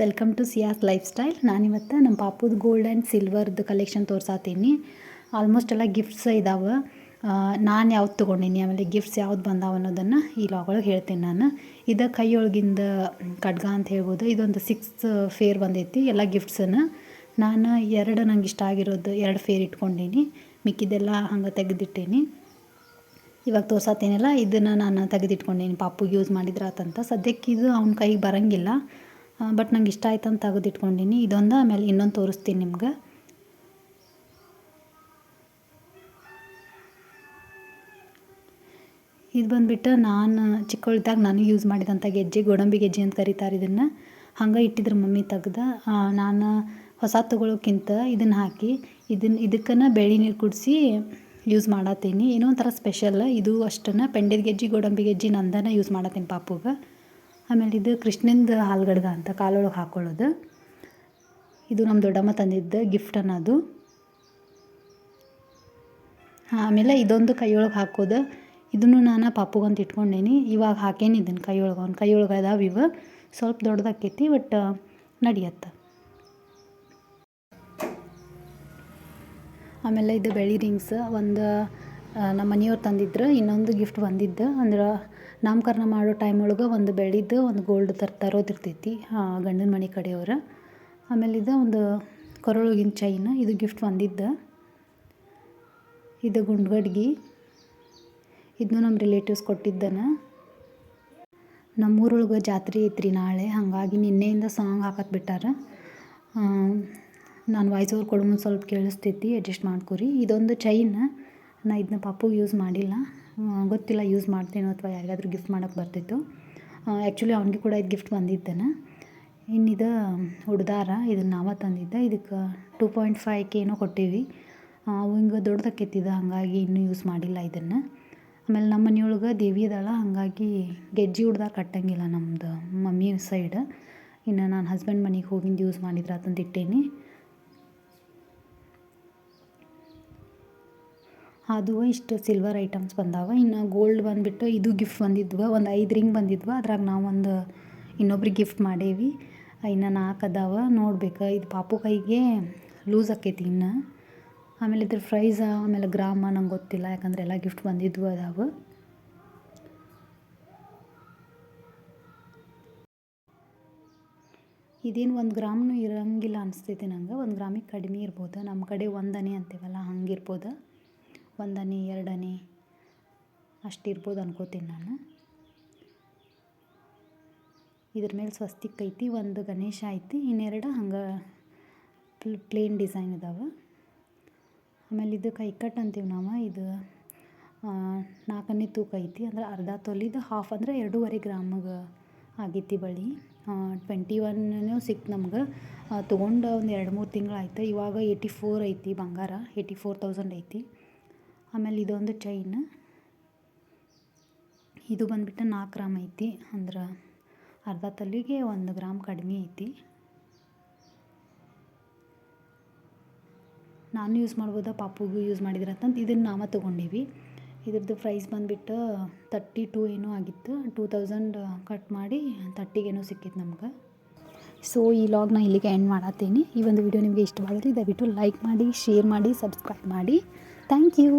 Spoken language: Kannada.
Welcome to Siya's lifestyle ನಾನಿವತ್ತು ನಮ್ಮ ಪಾಪುದು ಗೋಲ್ಡ್ ಆ್ಯಂಡ್ ಸಿಲ್ವರ್ದು ಕಲೆಕ್ಷನ್ ತೋರ್ಸಾತೀನಿ. ಆಲ್ಮೋಸ್ಟ್ ಎಲ್ಲ ಗಿಫ್ಟ್ಸ್ ಇದಾವೆ. ನಾನು ಯಾವ್ದು ತೊಗೊಂಡೀನಿ, ಆಮೇಲೆ ಗಿಫ್ಟ್ಸ್ ಯಾವ್ದು ಬಂದಾವ ಅನ್ನೋದನ್ನು ಈ ಲಾಗೊಳಗೆ ಹೇಳ್ತೀನಿ ನಾನು. ಇದು ಕೈಯೊಳಗಿಂದ ಖಡ್ಗ ಅಂತ ಹೇಳ್ಬೋದು. ಇದೊಂದು ಸಿಕ್ಸ್ ಫೇರ್ ಬಂದೈತಿ, ಎಲ್ಲ ಗಿಫ್ಟ್ಸನ್ನು ನಾನು ಎರಡು ನಂಗೆ ಇಷ್ಟ ಆಗಿರೋದು ಎರಡು ಫೇರ್ ಇಟ್ಕೊಂಡೀನಿ. ಮಿಕ್ಕಿದ್ದೆಲ್ಲ ಹಂಗೆ ತೆಗೆದಿಟ್ಟೀನಿ. ಇವಾಗ ತೋರ್ಸತ್ತೇನಿಲ್ಲ ಇದನ್ನು ನಾನು ತೆಗೆದಿಟ್ಕೊಂಡೀನಿ. ಪಾಪುಗೆ ಯೂಸ್ ಮಾಡಿದ್ರಾತಂತ. ಸದ್ಯಕ್ಕೆ ಇದು ಅವ್ನ ಕೈಗೆ ಬರೋಂಗಿಲ್ಲ. ಬಟ್ ನಂಗೆ ಇಷ್ಟ ಆಯ್ತು ಅಂತ ತೆಗೆದಿಟ್ಕೊಂಡೀನಿ. ಇದೊಂದು ಆಮೇಲೆ ಇನ್ನೊಂದು ತೋರಿಸ್ತೀನಿ ನಿಮ್ಗೆ. ಇದು ಬಂದುಬಿಟ್ಟು ನಾನು ಚಿಕ್ಕವಳಿದ್ದಾಗ ನಾನು ಯೂಸ್ ಮಾಡಿದಂಥ ಗೆಜ್ಜೆ, ಗೋಡಂಬಿ ಗೆಜ್ಜೆ ಅಂತ ಕರೀತಾರೆ ಇದನ್ನು. ಹಂಗೆ ಇಟ್ಟಿದ್ರು ಮಮ್ಮಿ ತೆಗ್ದು. ನಾನು ಹೊಸ ತೊಗೊಳೋಕ್ಕಿಂತ ಇದನ್ನು ಹಾಕಿ ಇದನ್ನು ಇದಕ್ಕನ್ನು ಬೆಳೆ ನೀರು ಕುಡಿಸಿ ಯೂಸ್ ಮಾಡತ್ತೀನಿ. ಏನೋ ಒಂಥರ ಸ್ಪೆಷಲ್ ಇದು ಅಷ್ಟನ್ನು ಪೆಂಡೆದ ಗೆಜ್ಜೆ, ಗೋಡಂಬಿ ಗೆಜ್ಜೆ ನಂದನ ಯೂಸ್ ಮಾಡತ್ತೀನಿ ಪಾಪುಗೆ. ಆಮೇಲೆ ಇದು ಕೃಷ್ಣಂದು ಹಾಲ್ಗಡ್ಗ ಅಂತ ಕಾಲೊಳಗೆ ಹಾಕ್ಕೊಳ್ಳೋದು ಇದು ನಮ್ಮ ದೊಡ್ಡಮ್ಮ ತಂದಿದ್ದ ಗಿಫ್ಟ್ ಅನ್ನೋದು. ಆಮೇಲೆ ಇದೊಂದು ಕೈಯೊಳಗೆ ಹಾಕೋದು. ಇದನ್ನು ನಾನು ಪಾಪುಗಂತ ಇಟ್ಕೊಂಡೇನಿ. ಇವಾಗ ಹಾಕೇನಿ ಇದನ್ನು ಕೈಯೊಳಗೆ. ಅವ್ನು ಕೈಯೊಳಗೆ ಅದಾವ ಇವು. ಸ್ವಲ್ಪ ದೊಡ್ಡದಾಕೈತಿ ಬಟ್ ನಡೆಯತ್ತೆ. ಆಮೇಲೆ ಇದು ಬೆಳ್ಳಿ ರಿಂಗ್ಸ್ ಒಂದು ನಮ್ಮ ಮನೆಯವ್ರು ತಂದಿದ್ರು. ಇನ್ನೊಂದು ಗಿಫ್ಟ್ ಬಂದಿದ್ದು. ಅಂದ್ರೆ ನಾಮಕರಣ ಮಾಡೋ ಟೈಮ್ ಒಳಗೆ ಒಂದು ಬೆಳ್ಳಿದ್ದು ಒಂದು ಗೋಲ್ಡ್ ತರ ತರೋದಿರ್ತೈತಿ ಗಂಡನ ಮನೆ ಕಡೆಯವ್ರು. ಆಮೇಲೆ ಇದು ಒಂದು ಕೊರಳೊಳಗಿನ ಚೈನ್ ಇದು ಗಿಫ್ಟ್ ಬಂದಿದ್ದು ಇದು ಗುಂಡ್ಗಡ್ಗಿ. ಇದನ್ನು ನಮ್ಮ ರಿಲೇಟಿವ್ಸ್ ಕೊಟ್ಟಿದ್ದನ. ನಮ್ಮೂರೊಳಗೆ ಜಾತ್ರೆ ಐತ್ರಿ ನಾಳೆ, ಹಾಗಾಗಿ ನಿನ್ನೆಯಿಂದ ಸಾಂಗ್ ಹಾಕತ್ ಬಿಟ್ಟಾರ. ನಾನು ವಾಯ್ಸ್ ಓವರ್ ಕೊಡೋ ಸ್ವಲ್ಪ ಕೇಳಿಸ್ತೈತಿ ಅಡ್ಜಸ್ಟ್ ಮಾಡ್ಕೊರಿ. ಇದೊಂದು ಚೈನ್ ನಾ ಇದನ್ನ ಪಾಪುಗೆ ಯೂಸ್ ಮಾಡಿಲ್ಲ. ಗೊತ್ತಿಲ್ಲ ಯೂಸ್ ಮಾಡ್ತೇನೋ ಅಥವಾ ಯಾರಿಗಾದರೂ ಗಿಫ್ಟ್ ಮಾಡೋಕ್ಕೆ ಬರ್ತಿತ್ತು. ಆ್ಯಕ್ಚುಲಿ ಅವ್ನಿಗೆ ಕೂಡ ಇದು ಗಿಫ್ಟ್ ಬಂದಿದ್ದೇನೆ. ಇನ್ನಿದು ಉಡ್ದಾರ, ಇದನ್ನು ನಾವೇ ತಂದಿದ್ದೆ. ಇದಕ್ಕೆ ಟೂ ಪಾಯಿಂಟ್ ಫೈವ್ ಕೆ ಏನೋ ಕೊಟ್ಟೀವಿ. ಅವು ಹಿಂಗೆ ಇದು ಹಾಗಾಗಿ ಇನ್ನೂ ಯೂಸ್ ಮಾಡಿಲ್ಲ ಇದನ್ನು. ಆಮೇಲೆ ನಮ್ಮ ಮನೆಯೊಳಗೆ ದೇವಿ ಅದಾಳ ಹಾಗಾಗಿ ಗೆಜ್ಜೆ ಉಡ್ದಾರ ಕಟ್ಟಂಗಿಲ್ಲ ನಮ್ಮದು ಮಮ್ಮಿ ಸೈಡ್ ಇನ್ನು ನಾನು ಹಸ್ಬೆಂಡ್ ಮನೆಗೆ ಹೋಗಿಂದು ಯೂಸ್ ಮಾಡಿದ್ರೆ ಅಂತಂದು ಇಟ್ಟೇನಿ ಅದು ಇಷ್ಟು ಸಿಲ್ವರ್ ಐಟಮ್ಸ್ ಬಂದಾವ. ಇನ್ನು ಗೋಲ್ಡ್ ಬಂದುಬಿಟ್ಟು ಇದು ಗಿಫ್ಟ್ ಬಂದಿದ್ವು. ಒಂದು ಐದು ರಿಂಗ್ ಬಂದಿದ್ವು. ಅದ್ರಾಗ ನಾವೊಂದು ಇನ್ನೊಬ್ರಿಗೆ ಗಿಫ್ಟ್ ಮಾಡೇವಿ. ಇನ್ನು ನಾಲ್ಕು ಅದಾವ. ನೋಡ್ಬೇಕು. ಇದು ಪಾಪು ಕೈಗೆ ಲೂಸ್ ಆಕೈತಿ ಇನ್ನು. ಆಮೇಲೆ ಇದ್ರ ಪ್ರೈಸ ಆಮೇಲೆ ಗ್ರಾಮ ನಂಗೆ ಗೊತ್ತಿಲ್ಲ. ಯಾಕಂದ್ರೆ ಎಲ್ಲ ಗಿಫ್ಟ್ ಬಂದಿದ್ವು ಅದಾವ. ಇದೇನು ಒಂದು ಗ್ರಾಮ್ನೂ ಇರಂಗಿಲ್ಲ ಅನಿಸ್ತೈತಿ ನಂಗೆ. ಒಂದು ಗ್ರಾಮಿಗೆ ಕಡಿಮೆ ಇರ್ಬೋದು. ನಮ್ಮ ಕಡೆ ಒಂದನೇ ಅಂತೀವಲ್ಲ ಹಂಗಿರ್ಬೋದು ಒಂದನೇ, ಎರಡನೇ, ಅಷ್ಟಿರ್ಬೋದು ಅನ್ಕೋತೀನಿ ನಾನು. ಇದ್ರ ಮೇಲೆ ಸ್ವಸ್ತಿಕ್ ಐತಿ ಒಂದು ಗಣೇಶ ಐತಿ, ಇನ್ನೆರಡು ಹಂಗೆ ಪ್ಲೇನ್ ಡಿಸೈನ್ ಇದಾವೆ. ಆಮೇಲೆ ಇದು ಕೈಕಟ್ಟು ಅಂತೀವಿ ನಾವು, ಇದು ನಾಲ್ಕನೇ ತೂಕ ಐತಿ, ಅಂದ್ರೆ ಅರ್ಧ ತೊಲಿದು ಹಾಫ್ ಅಂದರೆ ಎರಡೂವರೆ ಗ್ರಾಮಗೆ ಆಗೈತಿ ಬಳಿ. ಟ್ವೆಂಟಿ ಒನ್ನೂ ಸಿಕ್ತು ನಮ್ಗೆ. ತೊಗೊಂಡು ಒಂದು ಎರಡು ಮೂರು ತಿಂಗಳು ಆಯ್ತು. ಇವಾಗ ಏಯ್ಟಿ ಫೋರ್ ಐತಿ ಬಂಗಾರ ಏಯ್ಟಿ ಫೋರ್ ತೌಸಂಡ್ ಐತಿ. ಆಮೇಲೆ ಇದೊಂದು ಚೈನ್ ಇದು ಬಂದುಬಿಟ್ಟು ನಾಲ್ಕು ಗ್ರಾಮ್ ಐತಿ. ಅಂದ್ರೆ ಅರ್ಧ ತಲೆಗೆ ಒಂದು ಗ್ರಾಮ್ ಕಡಿಮೆ ಐತಿ. ನಾನು ಯೂಸ್ ಮಾಡ್ಬೋದಾ? ಪಾಪುಗೂ ಯೂಸ್ ಮಾಡಿದ್ರೆ ಅಂತಂದು ಇದನ್ನು ನಾವೇ ತೊಗೊಂಡೀವಿ. ಇದ್ರದ್ದು ಪ್ರೈಸ್ ಬಂದುಬಿಟ್ಟು ತರ್ಟಿ ಟೂ ಏನೋ ಆಗಿತ್ತು. ಟೂ ತೌಸಂಡ್ ಕಟ್ ಮಾಡಿ ತರ್ಟಿಗೇನೋ ಸಿಕ್ಕಿತ್ತು ನಮ್ಗೆ. ಸೊ ಈ ಲಾಗ್ ನಾನು ಇಲ್ಲಿಗೆ ಎಂಡ್ ಮಾಡತ್ತೀನಿ ಈ ಒಂದು ವಿಡಿಯೋ ನಿಮಗೆ ಇಷ್ಟವಾದರೆ ದಯವಿಟ್ಟು ಲೈಕ್ ಮಾಡಿ ಶೇರ್ ಮಾಡಿ ಸಬ್ಸ್ಕ್ರೈಬ್ ಮಾಡಿ. Thank you